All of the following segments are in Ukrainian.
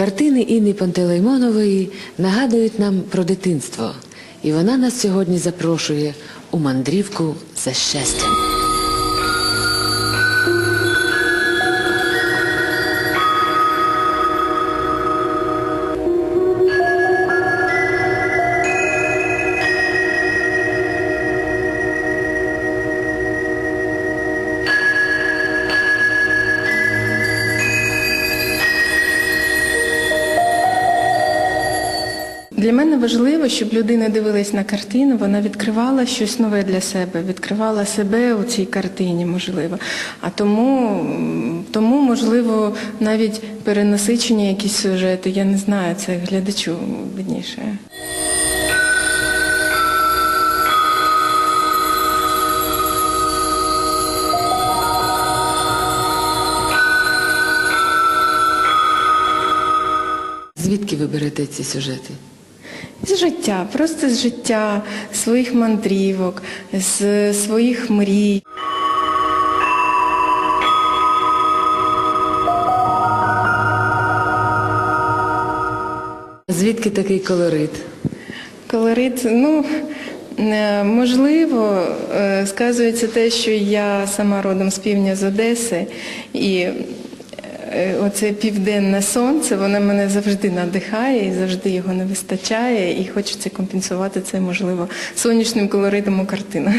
Картини Інни Пантелеймонової нагадують нам про дитинство, і вона нас сьогодні запрошує у мандрівку за щастям. Важливо, щоб людина дивилась на картину, вона відкривала щось нове для себе, відкривала себе у цій картині, можливо. А тому, тому можливо, навіть перенасичення якісь сюжети, я не знаю, це глядачу видніше. Звідки ви берете ці сюжети? З життя, просто з життя, своїх мандрівок, з своїх мрій. Звідки такий колорит? Колорит, ну е, можливо, е, сказується те, що я сама родом з півдня з Одеси, і оце південне сонце, воно мене завжди надихає і завжди його не вистачає, і хочеться компенсувати це, можливо, сонячним колоритом у картинах.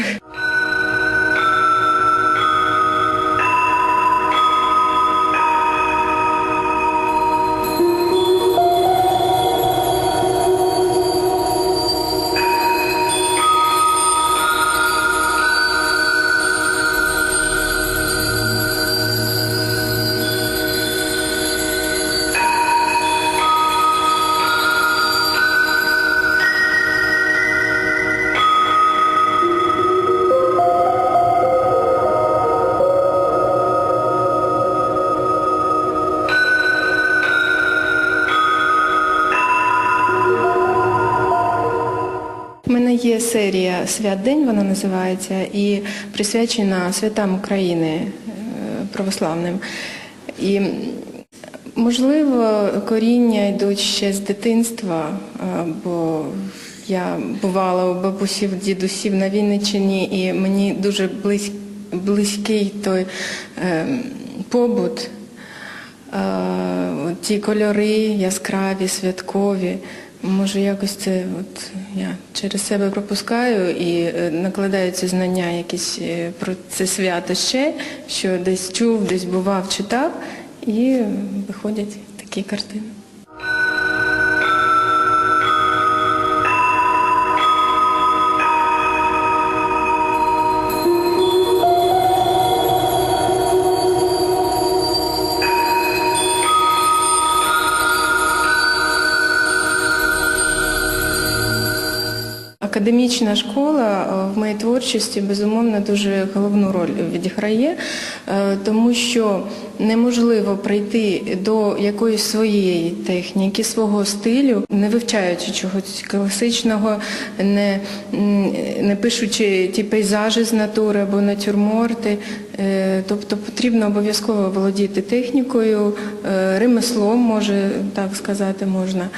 Є серія Свят День, вона називається, і присвячена святам України е, православним. І можливо, коріння йдуть ще з дитинства, е, бо я бувала у бабусів, дідусів на Вінниччині, і мені дуже близь- близький той е, побут. Е, Ті кольори яскраві, святкові. Може, якось це от я через себе пропускаю і е, накладаються знання якісь е, про це свято ще, що десь чув, десь бував, читав, і виходять такі картини. Академічна школа е, в моїй творчості безумовно дуже головну роль відіграє, е, тому що неможливо прийти до якоїсь своєї техніки, свого стилю, не вивчаючи чогось класичного, не, не пишучи ті пейзажі з натури або натюрморти. Е, Тобто потрібно обов'язково володіти технікою, ремеслом, може так сказати можна.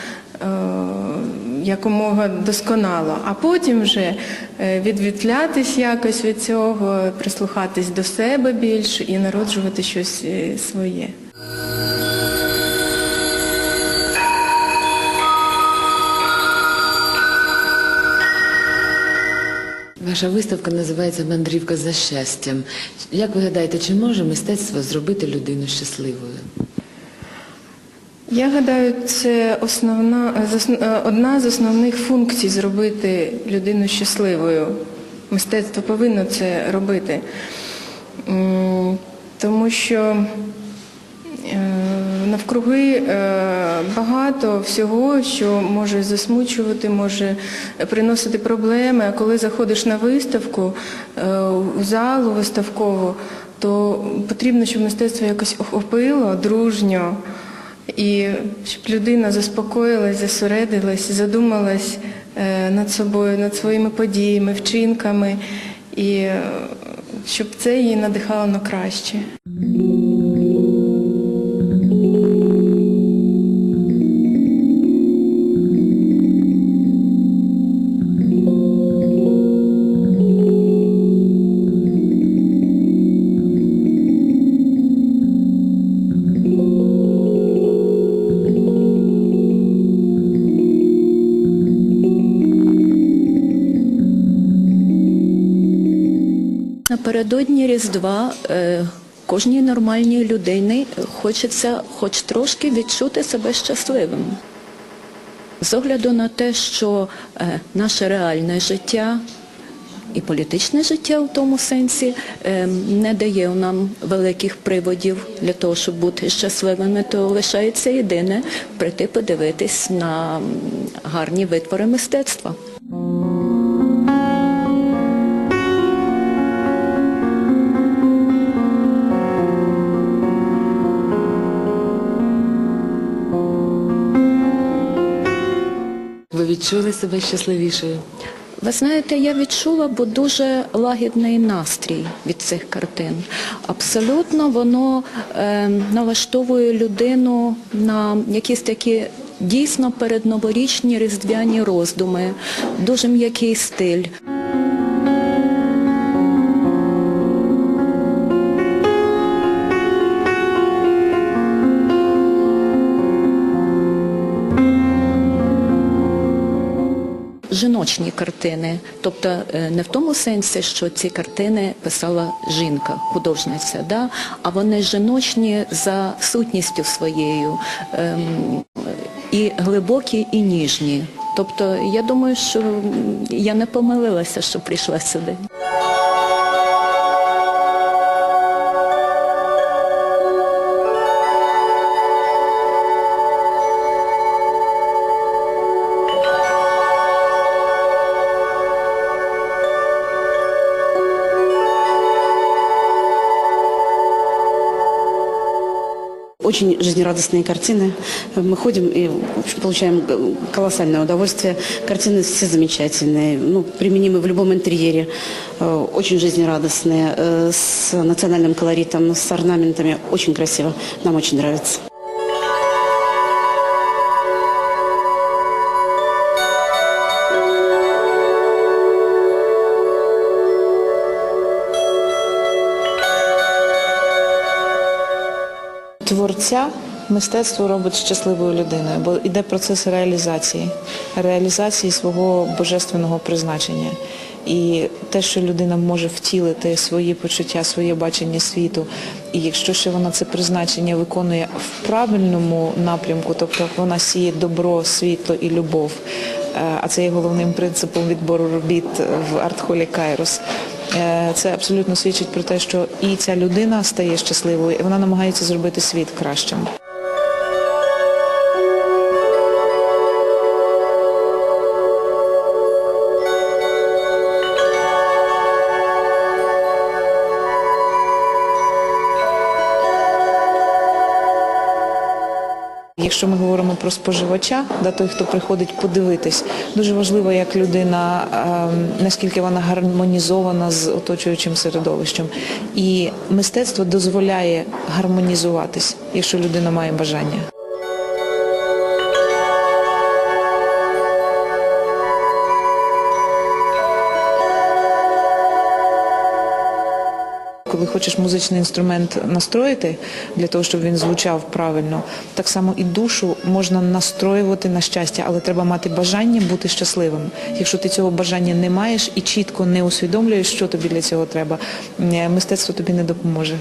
Якомога досконало, а потім вже е, відвітлятись якось від цього, прислухатись до себе більше і народжувати щось е, своє. Ваша виставка називається Мандрівка за щастям. Як ви гадаєте, чи може мистецтво зробити людину щасливою? Я гадаю, це основна, е, одна з основних функцій зробити людину щасливою. Мистецтво повинно це робити. Тому що е, навкруги е, багато всього, що може засмучувати, може приносити проблеми. А коли заходиш на виставку, е, у залу виставкову, то потрібно, щоб мистецтво якось охопило дружньо. І щоб людина заспокоїлась, зосередилась, задумалась е, над собою, над своїми подіями, вчинками, і е, щоб це її надихало на краще. Напередодні Різдва е, кожній нормальній людині хочеться хоч трошки відчути себе щасливим. З огляду на те, що е, наше реальне життя і політичне життя в тому сенсі е, не дає нам великих приводів для того, щоб бути щасливими, то лишається єдине прийти подивитись на гарні витвори мистецтва. Відчули себе щасливішою? Ви знаєте, я відчула, бо дуже лагідний настрій від цих картин. Абсолютно воно е, налаштовує людину на якісь такі дійсно передноворічні різдвяні роздуми, дуже м'який стиль. Жіночні картини. Тобто е, не в тому сенсі, що ці картини писала жінка, художниця, да? а вони жіночні за сутністю своєю, ем, і глибокі, і ніжні. Тобто я думаю, що я не помилилася, що прийшла сюди. Очень жизнерадостные картины. Мы ходим и в общем, получаем г- колоссальное удовольствие. Картины все замечательные, ну, применимы в любом интерьере. Э, Очень жизнерадостные, э, с национальным колоритом, с орнаментами. Очень красиво. Нам очень нравится. Творця мистецтво робить щасливою людиною, бо йде процес реалізації, реалізації свого божественного призначення. І те, що людина може втілити свої почуття, своє бачення світу, і якщо ще вона це призначення виконує в правильному напрямку, тобто вона сіє добро, світло і любов, е, а це є головним принципом відбору робіт в арт-холі Кайрос. Е, Це абсолютно свідчить про те, що і ця людина стає щасливою, і вона намагається зробити світ кращим. Якщо ми говоримо про споживача, да, той, хто приходить подивитись, дуже важливо, як людина, ем, наскільки вона гармонізована з оточуючим середовищем. І мистецтво дозволяє гармонізуватись, якщо людина має бажання. Коли хочеш музичний інструмент настроїти для того, щоб він звучав правильно, так само і душу можна настроювати на щастя, але треба мати бажання бути щасливим. Якщо ти цього бажання не маєш і чітко не усвідомлюєш, що тобі для цього треба, мистецтво тобі не допоможе.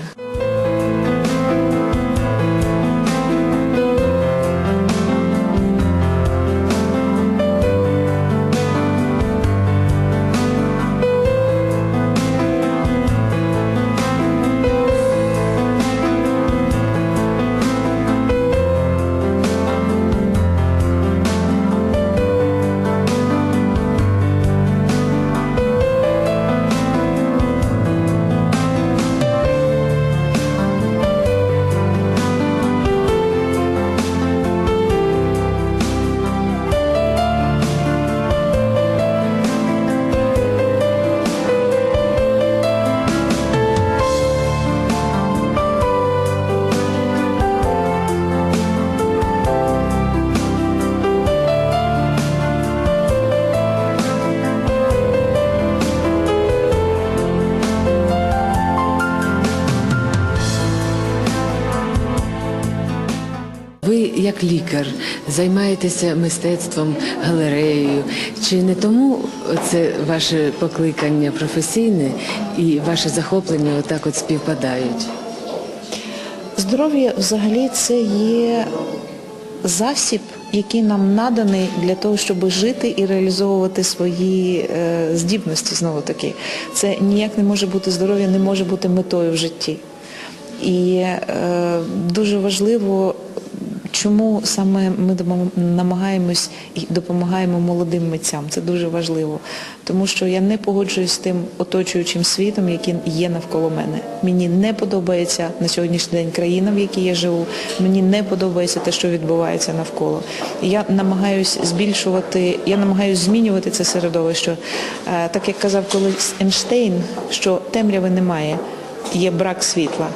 Лікар займаєтеся мистецтвом, галереєю. Чи не тому це ваше покликання професійне і ваше захоплення отак от співпадають? Здоров'я взагалі це є засіб, який нам наданий для того, щоб жити і реалізовувати свої е, здібності знову таки. Це ніяк не може бути здоров'я, не може бути метою в житті. І е, дуже важливо, чому саме ми намагаємось і допомагаємо молодим митцям. Це дуже важливо. Тому що я не погоджуюсь з тим оточуючим світом, який є навколо мене. Мені не подобається на сьогоднішній день країна, в якій я живу. Мені не подобається те, що відбувається навколо. Я намагаюсь збільшувати, я намагаюсь змінювати це середовище. Е, Так як казав колись Ейнштейн, що темряви немає, є брак світла.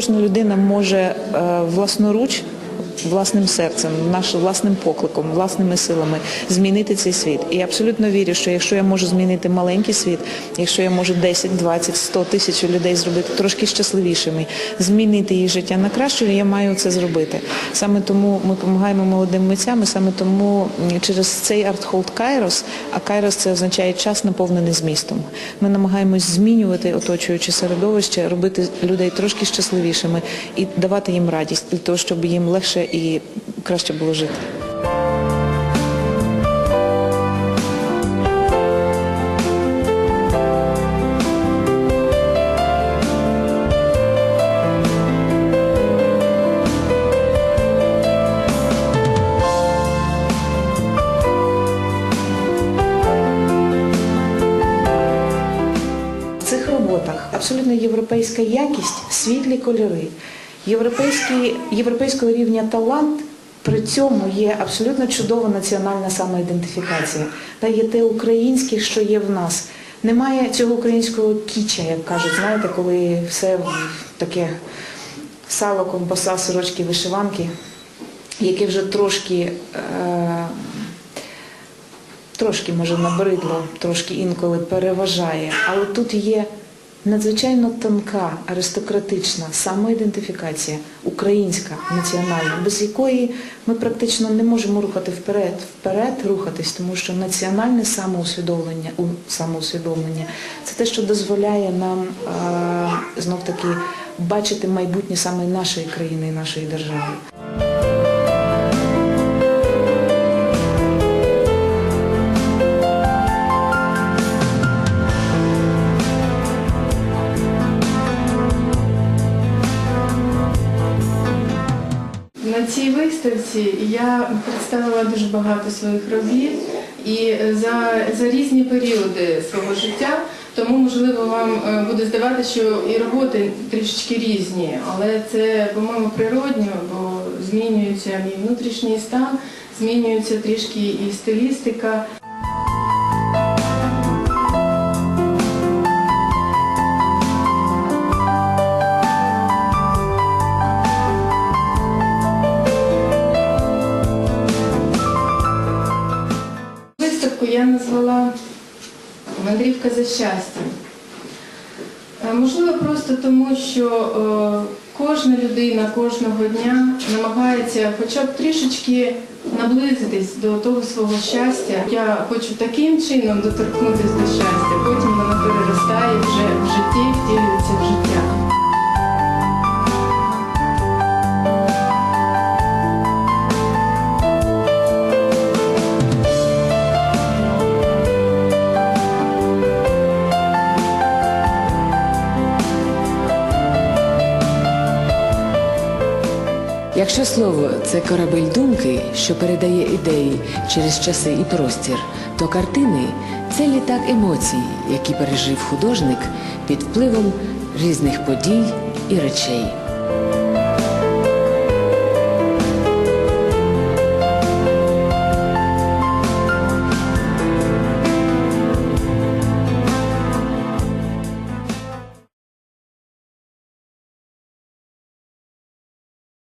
Кожна людина може е, власноруч, власним серцем, нашим власним покликом, власними силами змінити цей світ. І я абсолютно вірю, що якщо я можу змінити маленький світ, якщо я можу 10, 20, 100 тисяч людей зробити трошки щасливішими, змінити їх життя на краще, я маю це зробити. Саме тому ми допомагаємо молодим митцям, і саме тому через цей арт-холд Кайрос, а Кайрос це означає час наповнений змістом. Ми намагаємось змінювати оточуюче середовище, робити людей трошки щасливішими і давати їм радість для того, щоб їм легше і краще було жити. В цих роботах абсолютно європейська якість, світлі кольори, європейський, європейського рівня талант. При цьому є абсолютно чудова національна самоідентифікація. Та є те українське, що є в нас. Немає цього українського кіча, як кажуть, знаєте, коли все таке сало, ковбаса, сорочки, вишиванки, яке вже трошки е, трошки може набридло, трошки інколи переважає, але тут є надзвичайно тонка, аристократична самоідентифікація, українська, національна, без якої ми практично не можемо рухати вперед, вперед рухатись, тому що національне самоусвідомлення, самоусвідомлення це те, що дозволяє нам е, знов таки бачити майбутнє саме нашої країни і нашої держави. Виставці я представила дуже багато своїх робіт і за, за різні періоди свого життя. Тому, можливо, вам е, буде здавати, що і роботи трішечки різні, але це, по-моєму, природньо, бо змінюється мій внутрішній стан, змінюється трішки і стилістика. За щастям. Е, Можливо, просто тому, що е, кожна людина кожного дня намагається хоча б трішечки наблизитись до того свого щастя. Я хочу таким чином доторкнутися до щастя, потім воно переростає вже в житті, втілюється в життя. Якщо слово це корабель думки, що передає ідеї через часи і простір, то картини це літак емоцій, які пережив художник під впливом різних подій і речей.